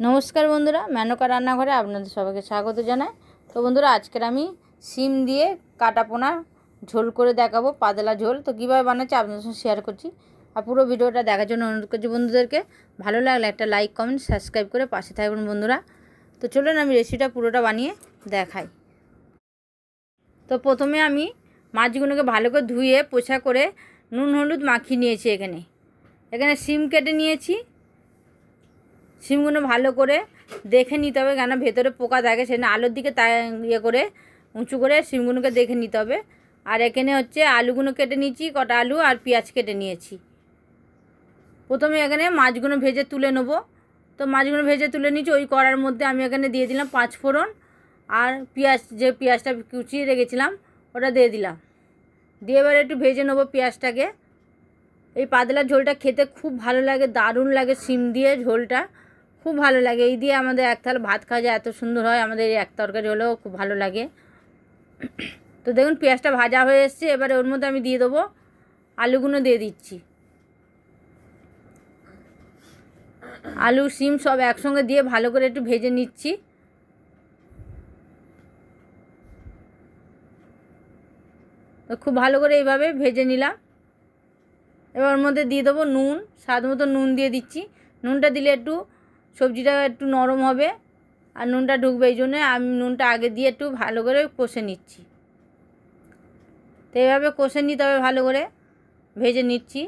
নমস্কার বন্ধুরা, মেনকা রান্নাঘরে আপনাদের সবাইকে স্বাগত জানাই। তো বন্ধুরা, আজকের আমি সিম দিয়ে কাটা পোনা ঝোল করে দেখাবো, পাতলা ঝোল। তো কীভাবে বানাচ্ছি আপনাদের সঙ্গে শেয়ার করছি আর পুরো ভিডিওটা দেখার জন্য অনুরোধ করছি বন্ধুদেরকে। ভালো লাগলে একটা লাইক কমেন্ট সাবস্ক্রাইব করে পাশে থাকবেন বন্ধুরা। তো চলুন আমি রেসিপিটা পুরোটা বানিয়ে দেখাই। তো প্রথমে আমি মাছগুলোকে ভালো করে ধুয়ে, পোছা করে নুন, হলুদ মাখিয়ে নিয়েছি এখানে। এখানে সিম কেটে নিয়েছি। সিমগুলো ভালো করে দেখে নিতে হবে কেন ভেতরে পোকা থাকে সেখানে আলুর দিকে তা ইয়ে করে, উঁচু করে সিমগুলোকে দেখে নিতে হবে। আর এখানে হচ্ছে আলুগুলো কেটে নিয়েছি, কটা আলু আর পেঁয়াজ কেটে নিয়েছি। প্রথমে এখানে মাছগুলো ভেজে তুলে নেব। তো মাছগুলো ভেজে তুলে নিয়েছি, ওই কড়ার মধ্যে আমি এখানে দিয়ে দিলাম পাঁচ ফোড়ন আর পেঁয়াজ, যে পেঁয়াজটা কুচিয়ে রেখেছিলাম ওটা দিয়ে দিলাম। দিয়ে এবার একটু ভেজে নেব পেঁয়াজটাকে। এই পাতলা ঝোলটা খেতে খুব ভালো লাগে, দারুণ লাগে সিম দিয়ে ঝোলটা। খুব ভালো লাগে। এই দিয়ে আমাদের এক থাল ভাত খাওয়া যায়, এত সুন্দর হয়। আমাদের এক তরকারি হলেও খুব ভালো লাগে। তো দেখুন, পেঁয়াজটা ভাজা হয়ে এসছে। এবারে ওর মধ্যে আমি দিয়ে দেবো আলুগুলো দিয়ে দিচ্ছি। আলু সিম সব একসঙ্গে দিয়ে ভালো করে একটু ভেজে নিচ্ছি। তো খুব ভালো করে এইভাবে ভেজে নিলাম। এবার ওর মধ্যে দিয়ে দেবো নুন, স্বাদ মতো নুন দিয়ে দিচ্ছি। নুনটা দিলে একটু সবজিটা একটু নরম হবে আর নুনটা ঢুকবে এই জন্যে আমি নুনটা আগে দিয়ে একটু ভালো করে কষে নিচ্ছি। তো এইভাবে কষে নিতে হবে ভালো করে, ভেজে নিচ্ছি।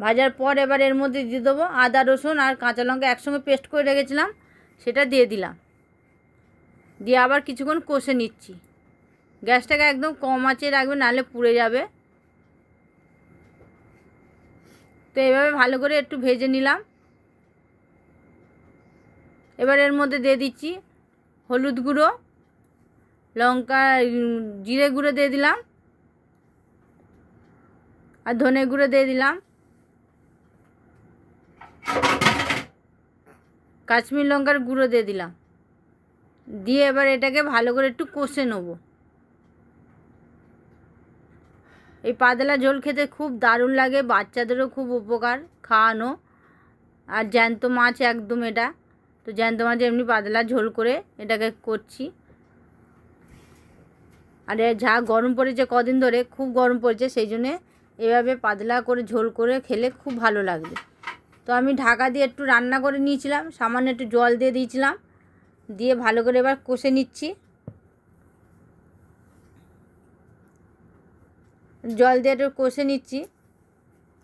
ভাজার পর এবার এর মধ্যে দিয়ে দেবো আদা, রসুন আর কাঁচা লঙ্কা একসঙ্গে পেস্ট করে রেখেছিলাম, সেটা দিয়ে দিলাম। দিয়ে আবার কিছুক্ষণ কষে নিচ্ছি। গ্যাসটাকে একদম কম আঁচে রাখবে, নাহলে পুড়ে যাবে। তো এভাবে ভালো করে একটু ভেজে নিলাম। এবার এর মধ্যে দিয়ে দিচ্ছি হলুদ গুঁড়ো, লঙ্কা জিরে গুঁড়ো দিয়ে দিলাম, আর ধনে গুঁড়ো দিয়ে দিলাম। কাশ্মীর লঙ্কার গুঁড়ো দিয়ে দিলাম। দিয়ে এবার এটাকে ভালো করে একটু কষে নেব। এই পাতলা ঝোল খেতে খুব দারুণ লাগে, বাচ্চাদেরও খুব উপকার, খাওয়ানো। আর জ্যান্ত মাছ একদম এটা। তো জ্যান্ত মাছ এমনি পাতলা ঝোল করে এটাকে করছি। আর যা গরম পড়েছে কদিন ধরে, খুব গরম পড়েছে, সেই জন্যে এভাবে পাতলা করে ঝোল করে খেলে খুব ভালো লাগবে। তো আমি ঢাকা দিয়ে একটু রান্না করে নিয়েছিলাম, সামান্য একটু জল দিয়ে দিয়েছিলাম, দিয়ে ভালো করে এবার কষে নিচ্ছি। জল দিয়ে একটু কষে নিচ্ছি।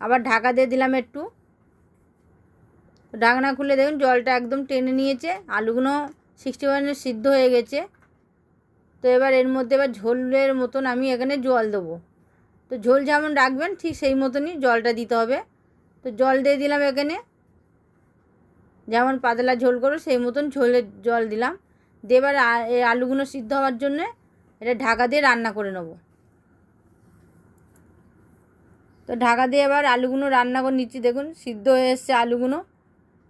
আবার ঢাকা দিয়ে দিলাম একটু। ঢাকনা খুলে দেখুন, জলটা একদম টেনে নিয়েছে, আলুগুলো সিক্সটি পার্সেন্ট সিদ্ধ হয়ে গেছে। তো এবার এর মধ্যে এবার ঝোলের মতন আমি এখানে জল দেবো। তো ঝোল যেমন রাখবেন, ঠিক সেই মতনই জলটা দিতে হবে। তো জল দিয়ে দিলাম এখানে। যেমন পাতলা ঝোল করো, সেই মতন ঝোলের জল দিলাম। দিয়ে এবার এই আলুগুলো সিদ্ধ হওয়ার জন্যে এটা ঢাকা দিয়ে রান্না করে নেব। তো ঢাকা দিয়ে এবার আলুগুলো রান্না করে নিচ্ছি, দেখুন সিদ্ধ হয়ে এসছে আলুগুলো।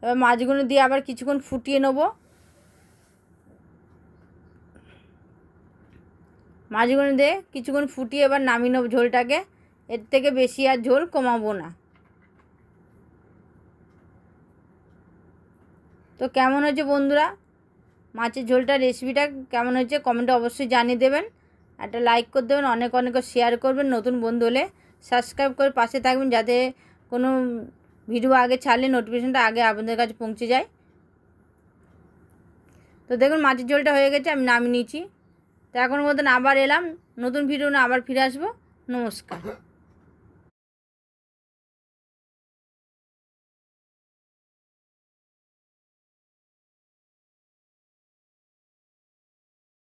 এবার মাছগুলো দিয়ে আবার কিছুক্ষণ ফুটিয়ে নেব। মাছগুলো দিয়ে কিছুক্ষণ ফুটিয়ে এবার নামিয়ে নেব ঝোলটাকে। এর থেকে বেশি আর ঝোল কমাবো না। তো কেমন হয়েছে বন্ধুরা? মাছের ঝোলটা রেসিপিটা কেমন হয়েছে কমেন্টে অবশ্যই জানিয়ে দেবেন। একটা লাইক করে দেবেন, অনেক অনেক শেয়ার করবেন নতুন বন্ধু হলে। সাবস্ক্রাইব করে পাশে থাকবেন যাতে কোনো ভিডিও আগে ছাড়লে নোটিফিকেশানটা আগে আপনাদের কাছে পৌঁছে যায়। তো দেখুন মাছের ঝোলটা হয়ে গেছে, আমি নামিয়ে নিয়েছি। তো এখন মতন আবার এলাম, নতুন ভিডিও না আবার ফিরে আসব। নমস্কার।